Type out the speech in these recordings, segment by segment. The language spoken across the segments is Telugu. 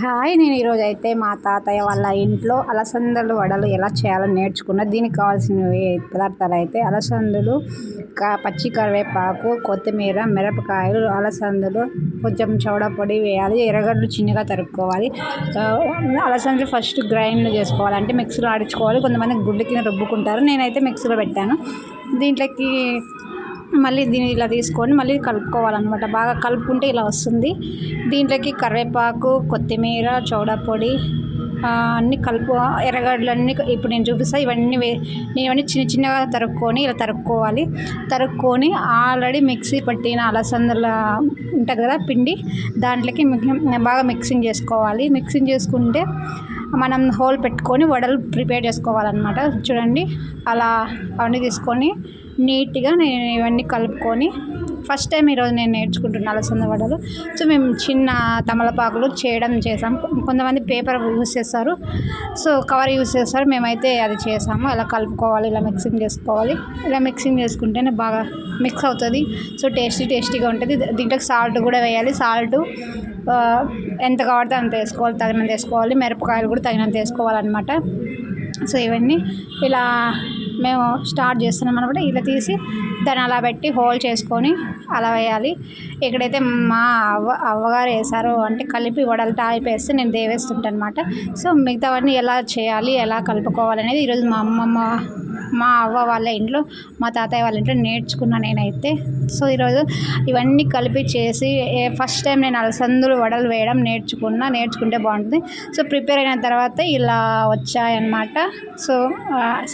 హాయ్ నేను ఈరోజు అయితే మా తాతయ్య వాళ్ళ ఇంట్లో అలసందలు వడలు ఎలా చేయాలో నేర్చుకున్నా. దీనికి కావాల్సినవి పదార్థాలు అయితే అలసందలు కా పచ్చి కరివేపాకు కొత్తిమీర మిరపకాయలు అలసందలు కొంచెం చౌడపొడి వేయాలి ఎర్రగడ్డలు చిన్నగా తరుక్కోవాలి. అలసందలు ఫస్ట్ గ్రైండ్ చేసుకోవాలి. అంటే మిక్సీలో ఆడించుకోవాలి. కొంతమంది గుడ్డు కింద రుబ్బుకుంటారు. నేనైతే మిక్సీలో పెట్టాను. దీంట్లోకి మళ్ళీ దీన్ని ఇలా తీసుకొని మళ్ళీ కలుపుకోవాలన్నమాట. బాగా కలుపుకుంటే ఇలా వస్తుంది. దీంట్లోకి కరివేపాకు కొత్తిమీర చౌడా పొడి అన్నీ కలుపు ఎర్రగడ్డలు అన్నీ ఇప్పుడు నేను చూపిస్తాను ఇవన్నీ వే నేను ఇవన్నీ చిన్న చిన్నగా తరుక్కొని ఇలా తరుక్కోవాలి. తరుక్కొని ఆల్రెడీ మిక్సీ పట్టిన అలసందల ఉంటుంది కదా పిండి దాంట్లోకి బాగా మిక్సింగ్ చేసుకోవాలి. మిక్సింగ్ చేసుకుంటే మనం హోల్ పెట్టుకొని వడలు ప్రిపేర్ చేసుకోవాలన్నమాట. చూడండి అలా అవన్నీ తీసుకొని నీట్గా నేను ఇవన్నీ కలుపుకొని ఫస్ట్ టైం ఈరోజు నేను నేర్చుకుంటున్నా అలసంద వడలు. సో మేము చిన్న తమలపాకులు చేయడం చేసాం. కొంతమంది పేపర్ యూస్ చేస్తారు. సో కవర్ యూస్ చేస్తారు. మేమైతే అది చేసాము. ఇలా కలుపుకోవాలి ఇలా మిక్సింగ్ చేసుకోవాలి. ఇలా మిక్సింగ్ చేసుకుంటేనే బాగా మిక్స్ అవుతుంది. సో టేస్టీ టేస్టీగా ఉంటుంది. దీంట్లో సాల్ట్ కూడా వేయాలి. సాల్ట్ ఎంత కావాలితే అంత వేసుకోవాలి. తగినంత వేసుకోవాలి. మిరపకాయలు కూడా తగినంత వేసుకోవాలన్నమాట. సో ఇవన్నీ ఇలా మేము స్టార్ట్ చేస్తున్నాం అనమాట ఇలా తీసి దాన్ని అలా పెట్టి హోల్ చేసుకొని అలా వేయాలి. ఎక్కడైతే మా అవ్వ అవ్వగారు వేసారో అంటే కలిపి వడలు టాయిప్ వేస్తే నేను దేవేస్తుంటాను అనమాట సో మిగతావన్నీ ఎలా చేయాలి ఎలా కలుపుకోవాలి అనేది ఈరోజు మా అమ్మమ్మ మా అవ్వ వాళ్ళ ఇంట్లో మా తాతయ్య వాళ్ళ ఇంట్లో నేర్చుకున్నా నేనైతే. సో ఈరోజు ఇవన్నీ కలిపి చేసి ఫస్ట్ టైం నేను అలసందులు వడలు వేయడం నేర్చుకున్నా నేర్చుకుంటే బాగుంటుంది. సో ప్రిపేర్ అయిన తర్వాత ఇలా వచ్చాయన్నమాట. సో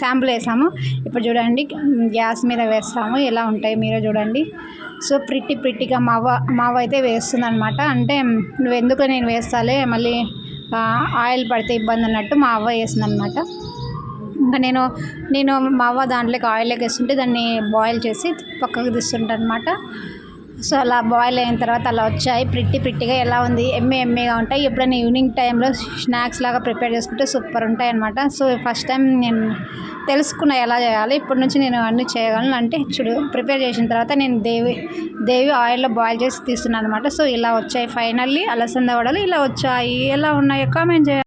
శాంపుల్ వేసాము. ఇప్పుడు చూడండి గ్యాస్ మీద వేస్తాము. ఎలా ఉంటాయి మీరే చూడండి. సో ప్రిట్టి ప్రిట్టిగా మావ మావ అయితే వేస్తుంది అనమాట అంటే నువ్వు ఎందుకు నేను వేస్తాలే మళ్ళీ ఆయిల్ పడితే ఇబ్బంది అన్నట్టు మా అవ్వ వేసింది అనమాట ఇంకా నేను నేను మా అవ్వ దాంట్లోకి ఆయిల్లోకి వేస్తుంటే దాన్ని బాయిల్ చేసి పక్కకు తీస్తుంటాను అనమాట సో అలా బాయిల్ అయిన తర్వాత అలా వచ్చాయి. ప్రిట్టి ప్రిట్టిగా ఎలా ఉంది? ఎమ్మె ఎమ్మెగా ఉంటాయి. ఎప్పుడైనా ఈవినింగ్ టైంలో స్నాక్స్ లాగా ప్రిపేర్ చేసుకుంటే సూపర్ ఉంటాయి అనమాట సో ఫస్ట్ టైం నేను తెలుసుకున్న ఎలా చేయాలి. ఇప్పటి నుంచి నేను అన్నీ చేయగలను. అంటే చూడు ప్రిపేర్ చేసిన తర్వాత నేను దేవి దేవి ఆయిల్లో బాయిల్ చేసి తీస్తున్నాను అనమాట సో ఇలా వచ్చాయి. ఫైనల్లీ అలసంద వడలు ఇలా వచ్చాయి. ఎలా ఉన్నాయో కామెంట్ చేయాలి